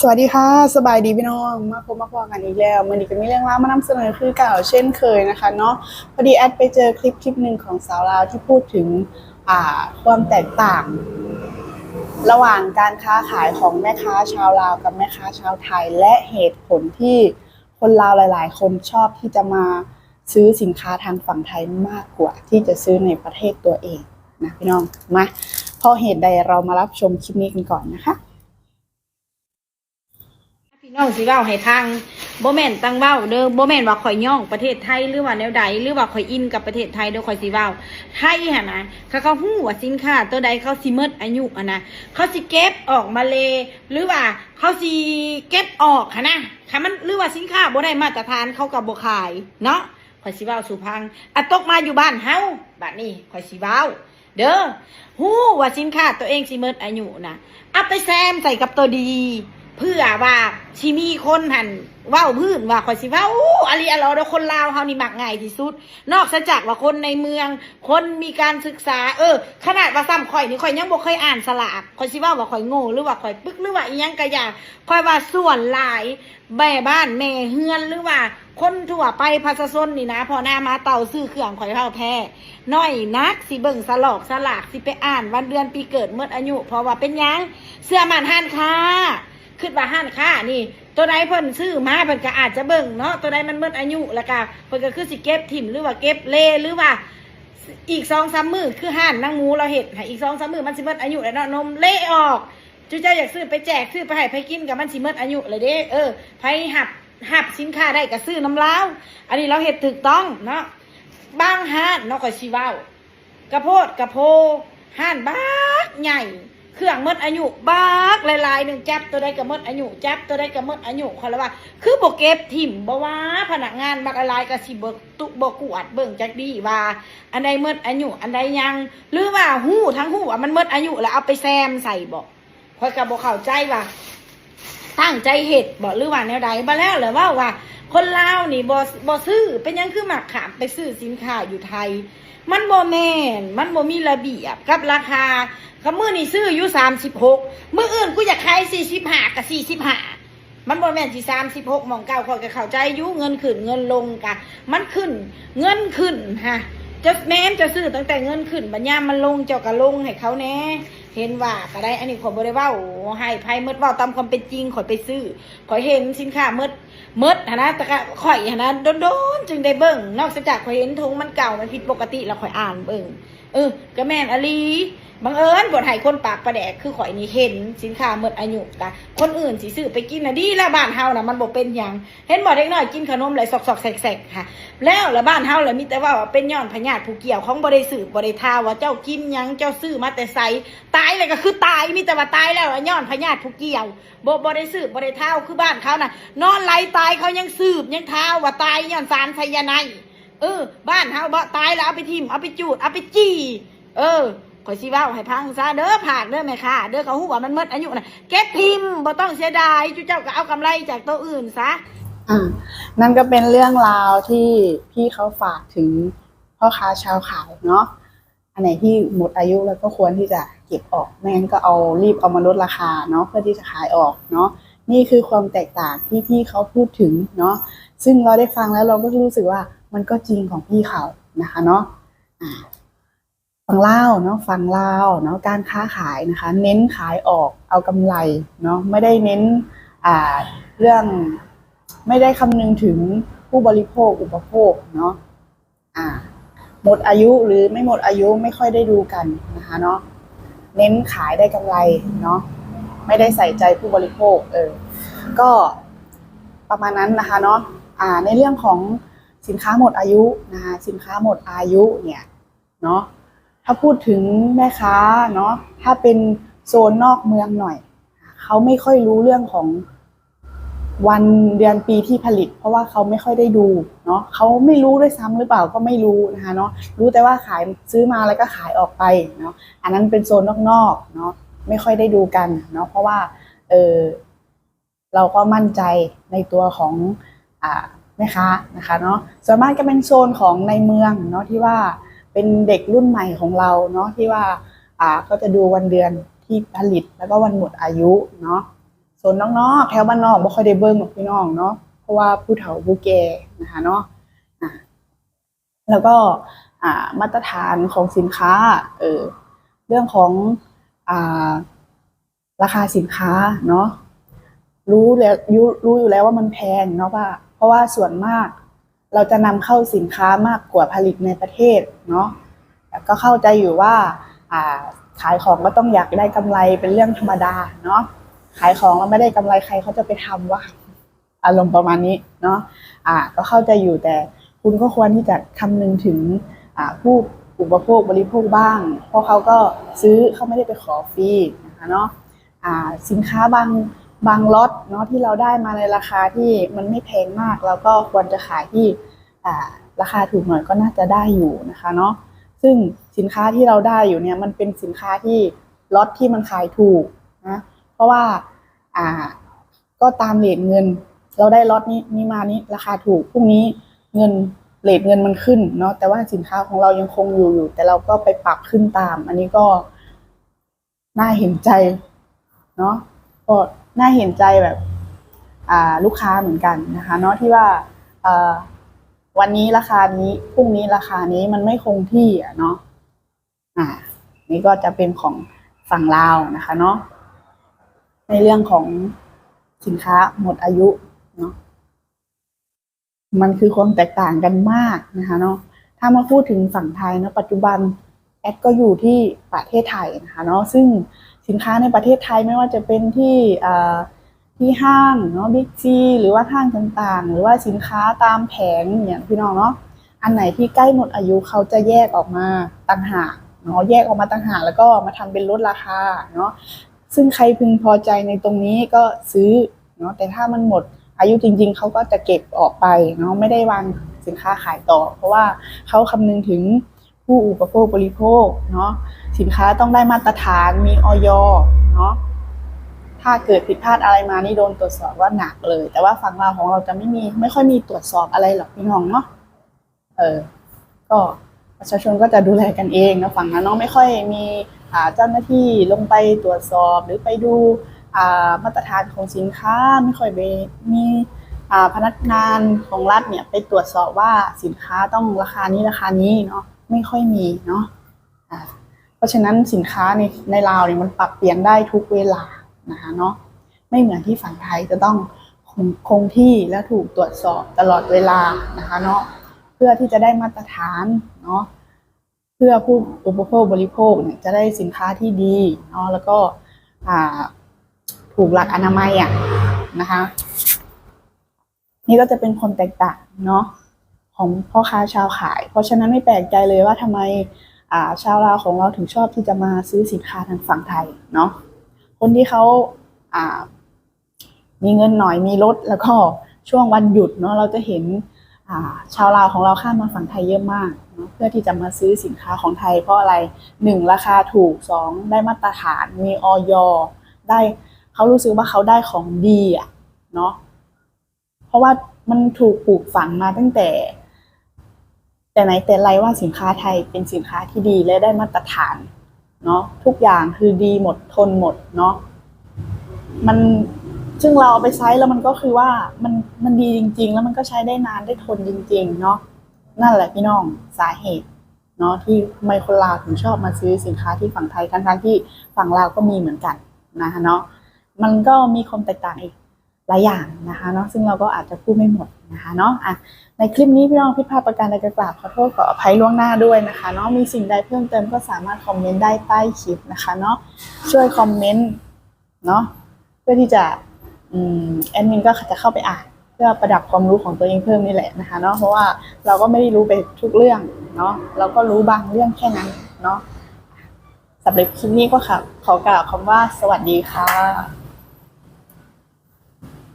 สวัสดีค่ะสบายดีพี่น้องมาพบมาพอกันอีกแล้วมันนี้ก็มีเรื่องราวมานำเสนอคือเก่าเช่นเคยนะคะเนาะพอดีแอดไปเจอคลิปคลิปหนึ่งของสาวลาวที่พูดถึงอ่าความแตกต่าง ระหว่างการค้าขายของแม่ค้าชาวลาวกับแม่ค้าชาวไทย และเหตุผลที่คนลาวหลาย ๆ คนชอบที่จะมาซื้อสินค้าทางฝั่งไทยมากกว่า ที่จะซื้อในประเทศตัวเองนะพี่น้องมาเพราะเหตุใดเรามารับชมคลิปนี้กันก่อนนะคะ น้องสิเว้าให้พังบ่แม่นตั้งเว้าเด้อบ่แม่นว่าข่อยย่องประเทศไทยหรือว่าแนวใดหรือว่าข่อยอินกับประเทศไทยเด้อข่อยสิเว้าไทยหั่นนะเขาเขาฮู้ว่าสินค้าตัวใดเขาสิหมดอายุอะนะเขาสิเก็บออกมาเลหรือว่าเขาสิเก็บออกหั่นนะค่ะมันหรือว่าสินค้าบ่ได้มาตรฐานเขาก็บ่ขายเนาะข่อยสิเว้าสู่พังอะตกมาอยู่บ้านเฮาบัดนี้ข่อยสิเว้าเด้อฮู้ว่าสินค้าตัวเองสิหมดอายุนะเอาไปแซมใส่กับตัวดี เพื่อว่าชิมีคนหันเว้าพื้นว่าข่อยสิว้าอู้อาลีอาลอเดคนลาวเฮานี่มักง่ายที่สุด นอกจากว่าคนในเมือง คนมีการศึกษา เออ ขนาดว่าซ้ำข่อยนี่ข่อยยังบ่เคยอ่านสลากข่อยสิว้าว่าข่อยโง่หรือว่าข่อยปึกหรือว่าอีหยังก็อย่างข่อยว่าส่วนหลายแม่บ้านแม่เฮือนหรือว่า คนทั่วไปภาษาซนนี่นะพอหน้ามาเต่าซื้อเครื่องข่อยเท่าแท้น้อยนักสิเบิ่งสลอกสลากสิไปอ่านวันเดือนปีเกิดเมื่ออายุเพราะว่าเป็นหยังเสื้อมันหันค่า คิดว่าห้านค้านี่ ตัวใดเพิ่นซื้อมาเพิ่นก็อาจจะเบิ่งเนาะตัวใดมันเมื่อายุแล้วก็เพิ่นก็คือสิเก็บถิ่มหรือว่าเก็บเลหรือว่า อีกสองสามมือคือห่านนางหมูเราเห็ดอีกสองสามมือมันสิเมื่อายุแล้วเนาะนมเละออกจุเจ้าอยากซื้อไปแจกซื้อไปให้ไปกินกับมันสิเมื่อายุเลยเด้เออไปหับหับสินค้าได้ก็ซื้อน้ำล้าวอันนี้เราเห็ดถูกต้องเนาะบางห้านเนาะข่อยสิเว้ากระโพดกระโพห้านบักใหญ่ เครื่องมดอายุบักหลายๆหนึ่งจับตัวใดก็หมดอายุจับตัวใดก็หมดอายุเขาเลยว่า คือโบเก็บถิ่มบ่ว่าพนักงานบักอะไรก็สิบ่ตุบกวดเบิ่งจักดีว่า อันใดมดอายุอันใดยัง หรือว่าหู้ทั้งหู้ว่ามันมดอายุแล้วเอาไปแซมใส่บ่คอยก็บ่เข้าใจว่าตั้งใจเห็ดบ่หรือว่าแนวใดมาแล้วหรือว่าว่า คนลาวนี่บ่บ่ซื้อเป็นยังคือหมักขามไปซื้อสินค้าอยู่ไทย มันบ่แมนมันบ่มีระเบียบกับราคาคำมือนี่ซื้ออยู่สามสิบหกมืออื่นกูอยากขายสี่สิบห้ากับสี่สิบห้ามันบ่แมนสี่สามสิบหกมองเก้าคอยก็เข้าใจอยุเงินขึ้นเงินลงกะมันขึ้นเงินขึ้นฮะจะแม้นจะซื้อตั้งแต่เงินขึ้นบัญญามันลงเจ้าก็ลงให้เขาแน่เห็นว่าก็ได้ อันนี้ขอบ่ได้เว้าให้ไพ่เมดเว้าตามความเป็นจริงขอไปซื้อขอเห็นสินค้าเมดเมดหนนะแต่ก็ข่อยหนนะโดนๆจึงได้เบิ่งนอกจากข่อยเห็นธงมันเก่ามันผิดปกติแล้วข่อยอ่านเบิ่ง เออก็แม่นอลีบังเอิญบทให้คนปากประแดกคือข่อยนี่เห็นสินค้าเมดอายุกะคนอื่นสิซื้อไปกินนะดีแล้วบ้านเฮาน่ะมันบ่เป็นยังเห็นบ่เด็กน้อยกินขนมไหลซอกๆแสกๆค่ะ แล้วล้วบ้านเฮาล่ะมีแต่ว่าเป็นย้อนพญาติผู้เกี่ยวของบ่ได้สืบบ่ได้ทาว่าเจ้ากินยังเจ้าซื้อมาแต่ไสตายเลยก็คือตายมีแต่ว่าตายแล้วอะย้อนพญาติผู้เกี่ยวบ่บ่ได้สืบบ่ได้ท้าคือบ้านเขาน่ะนอนไหลตายเขายังสืบยังท้าว่าตายย้อนสารไซยาไน เออ บ้านเฮาบ่ตายแล้วเอาไปทิมเอาไปจูดเอาไปจี้ เออข่อยสิเว้าให้พังซะเด้อผากเด้อแม่ค่ะเด้อเขาฮู้ว่ามันหมดอายุน่ะเก็บทิมบ่ต้องเสียดายจุเจ้าก็เอากำไรจากตัวอื่นซะอ่านั่นก็เป็นเรื่องราวที่พี่เขาฝากถึงพ่อค้าชาวขายเนาะอันไหนที่หมดอายุแล้วก็ควรที่จะเก็บออกไม่งั้นก็เอารีบเอามาลดราคาเนาะเพื่อที่จะขายออกเนาะนี่คือความแตกต่างที่พี่เขาพูดถึงเนาะซึ่งเราได้ฟังแล้วเราก็รู้สึกว่า มันก็จริงของพี่เขานะคะเนาะอ่าฟังเล่าเนาะฟังเล่าเนาะการค้าขายนะคะ เน้นขายออกเอากำไรเนาะไม่ได้เน้นอ่าเรื่องไม่ได้คำนึงถึงผู้บริโภคอุปโภคเนาะอ่าหมดอายุหรือไม่หมดอายุไม่ค่อยได้ดูกันนะคะเนาะเน้นขายได้กำไรเนาะไม่ได้ใส่ใจผู้บริโภคเออก็ประมาณนั้นนะคะเนาะอ่าในเรื่องของ สินค้าหมดอายุนะคะสินค้าหมดอายุเนี่ยเนาะถ้าพูดถึงแม่ค้าเนาะถ้าเป็นโซนนอกเมืองหน่อยเขาไม่ค่อยรู้เรื่องของวันเดือนปีที่ผลิต เพราะว่าเขาไม่ค่อยได้ดูเนาะเขาไม่รู้ด้วยซ้ำหรือเปล่าก็ไม่รู้นะคะเนาะรู้แต่ว่าขายซื้อมาแล้วก็ขายออกไปเนาะอันนั้นเป็นโซนนอกๆเนาะไม่ค่อยได้ดูกันเนาะเพราะว่าเออเราก็มั่นใจในตัวของอ่า แม่ค้านะคะเนาะส่วนมากก็เป็นโซนของในเมืองเนาะที่ว่าเป็นเด็กรุ่นใหม่ของเราเนาะที่ว่าอ่าก็จะดูวันเดือนที่ผลิตแล้วก็วันหมดอายุเนาะโซส่วนน้องๆแถวบ้านนอกบ่ค่อยได้เบิ่งหรอกพี่น้องเนาะเพราะว่าผู้เฒ่าผู้แก่นะคะเนาะอะแล้วก็อ่ามาตรฐานของสินค้าเออเรื่องของอ่าราคาสินค้าเนาะรู้แล้วรู้รู้อยู่แล้วว่ามันแพงเนาะว่า ราะว่าส่วนมากเราจะนำเข้าสินค้ามากกว่าผลิตในประเทศเนาะแต่ก็เข้าใจอยู่ว่าขายของก็ต้องอยากได้กำไรเป็นเรื่องธรรมดาเนาะขายของแล้วไม่ได้กำไรใครเขาจะไปทำวะอารมณ์ประมาณนี้เนาะอ่าก็เข้าใจอยู่แต่คุณก็ควรที่จะคำนึงถึงอ่าผู้อุปโภคบริโภคบ้าง เพราะเขาก็ซื้อเขาไม่ได้ไปขอฟรีนะคะเนาะอ่าสินค้าบาง บางล็อตเนาะที่เราได้มาในราคาที่มันไม่แพงมากแล้วก็ควรจะขายที่ราคาถูกหน่อยก็น่าจะได้อยู่นะคะเนาะซึ่งสินค้าที่เราได้อยู่เนี่ยมันเป็นสินค้าที่ล็อตที่มันขายถูกนะเพราะว่าอ่าก็ตามเลทเงิน เราได้ล็อตนี้นี้มานี้ราคาถูกพรุ่งนี้เงินเลทเงินมันขึ้นเนาะแต่ว่าสินค้าของเรายังคงอยู่อยู่ แต่เราก็ไปปรับขึ้นตาม อันนี้ก็น่าเห็นใจเนาะก็ น่าเห็นใจแบบลูกค้าเหมือนกันนะคะเนาะที่ว่าวันนี้ราคานี้พรุ่งนี้ราคานี้มันไม่คงที่อะเนาะอ่า นี่ก็จะเป็นของฝั่งลาวนะคะ เนาะในเรื่องของสินค้าหมดอายุเนาะมันคือความแตกต่างกันมากนะคะเนาะถ้ามาพูดถึงฝั่งไทยเนาะปัจจุบันแอดก็อยู่ที่ประเทศไทยนะคะเนาะซึ่ง สินค้าในประเทศไทยไม่ว่าจะเป็นที่ที่ห้างเนาะบิ๊กซีหรือว่าห้างต่างๆ หรือว่าสินค้าตามแผงอย่างพี่น้องเนาะอันไหนที่ใกล้หมดอายุเขาจะแยกออกมาต่างหากเนาะแยกออกมาต่างหากแล้วก็มาทำเป็นลดราคาเนาะซึ่งใครพึงพอใจในตรงนี้ก็ซื้อเนาะแต่ถ้ามันหมดอายุจริง ๆเขาก็จะเก็บออกไปเนาะไม่ได้วางสินค้าขายต่อ เพราะว่าเขาคำนึงถึงผู้อุปโภคบริโภคเนาะ สินค้าต้องได้มาตรฐานมีออยเนาะถ้าเกิดผิดพลาดอะไรมานี่โดนตรวจสอบว่าหนักเลย แต่ว่าฝั่งเราของเราจะไม่มี ไม่ค่อยมีตรวจสอบอะไรหรอกพี่น้องเนาะเออ ก็ประชาชนก็จะดูแลกันเองนะฝั่งนั้นเนาะไม่ค่อยมีอ่าเจ้าหน้าที่ลงไปตรวจสอบหรือไปดูมาตรฐานของสินค้าไม่ค่อยมีพนักงานของรัฐเนี่ยไปตรวจสอบว่าสินค้าต้องราคานี้ราคานี้เนาะไม่ค่อยมีเนาะ ราะฉะนั้นสินค้าในในลาวเนี่ยมันปรับเปลี่ยนได้ทุกเวลานะคะเนาะไม่เหมือนที่ฝั่งไทยจะต้องคงคงที่และถูกตรวจสอบตลอดเวลานะคะเนาะเพื่อที่จะได้มาตรฐานเนาะเพื่อผู้อุปโภคบริโภคเนี่ยจะได้สินค้าที่ดีเนาะแล้วก็ถูกหลักอนามัยอะนะคะนี่ก็จะเป็นคนแตกต่างเนาะของพ่อค้าชาวขาย เพราะฉะนั้นไม่แปลกใจเลยว่าทำไม ชาวลาวของเราถึงชอบที่จะมาซื้อสินค้าทางฝั่งไทยเนาะคนที่เขาามีเงินหน่อยมีรถแล้วก็ช่วงวันหยุดเนาะเราจะเห็นาชาวลาวของเราข้ามมาฝั่งไทยเยอะมากเาเพื่อที่จะมาซื้อสินค้าของไทยเพราะอะไรหนึ่งราคาถูกสองได้มาตรฐานมีออยได้เขารู้สึกว่าเขาได้ของดีอะเนาะเพราะว่ามันถูกปลูกฝังมาตั้งแต่ แต่ไหนแต่ไรว่าสินค้าไทยเป็นสินค้าที่ดีและได้มาตรฐานเนาะทุกอย่างคือดีหมดทนหมดเนาะมันซึ่งเราเอาไปใช้แล้วมันก็คือว่ามันมันดีจริง ๆ แล้วมันก็ใช้ได้นานได้ทนจริง ๆ เนาะนั่นแหละพี่น้องสาเหตุเนาะที่ทำไมคนลาวถึงชอบมาซื้อสินค้าที่ฝั่งไทยทั้งๆที่ฝั่งลาวก็มีเหมือนกันนะคะเนาะมันก็มีความแตกต่างอีก หลายอย่างนะคะเนาะซึ่งเราก็อาจจะพูดไม่หมดนะคะเนาะอะในคลิปนี้พี่น้องผิพาประการใดก็กราบขอโทษขออภัยล่วงหน้าด้วยนะคะเนาะมีสิ่งใดเพิ่มเติมก็สามารถคอมเมนต์ได้ใต้คลิปนะคะเนาะช่วยคอมเมนต์เนาะเพื่อที่จะอืมแอดมินก็จะเข้าไปอ่านเพื่อประดับความรู้ของตัวเองเพิ่มนี่แหละนะคะเนาะเพราะว่าเราก็ไม่ได้รู้ไปทุกเรื่องเนาะเราก็รู้บางเรื่องแค่นั้นเนาะสำหรับคลิปนี้ก็ค่ะขอกล่าวคำว่าสวัสดีค่ะ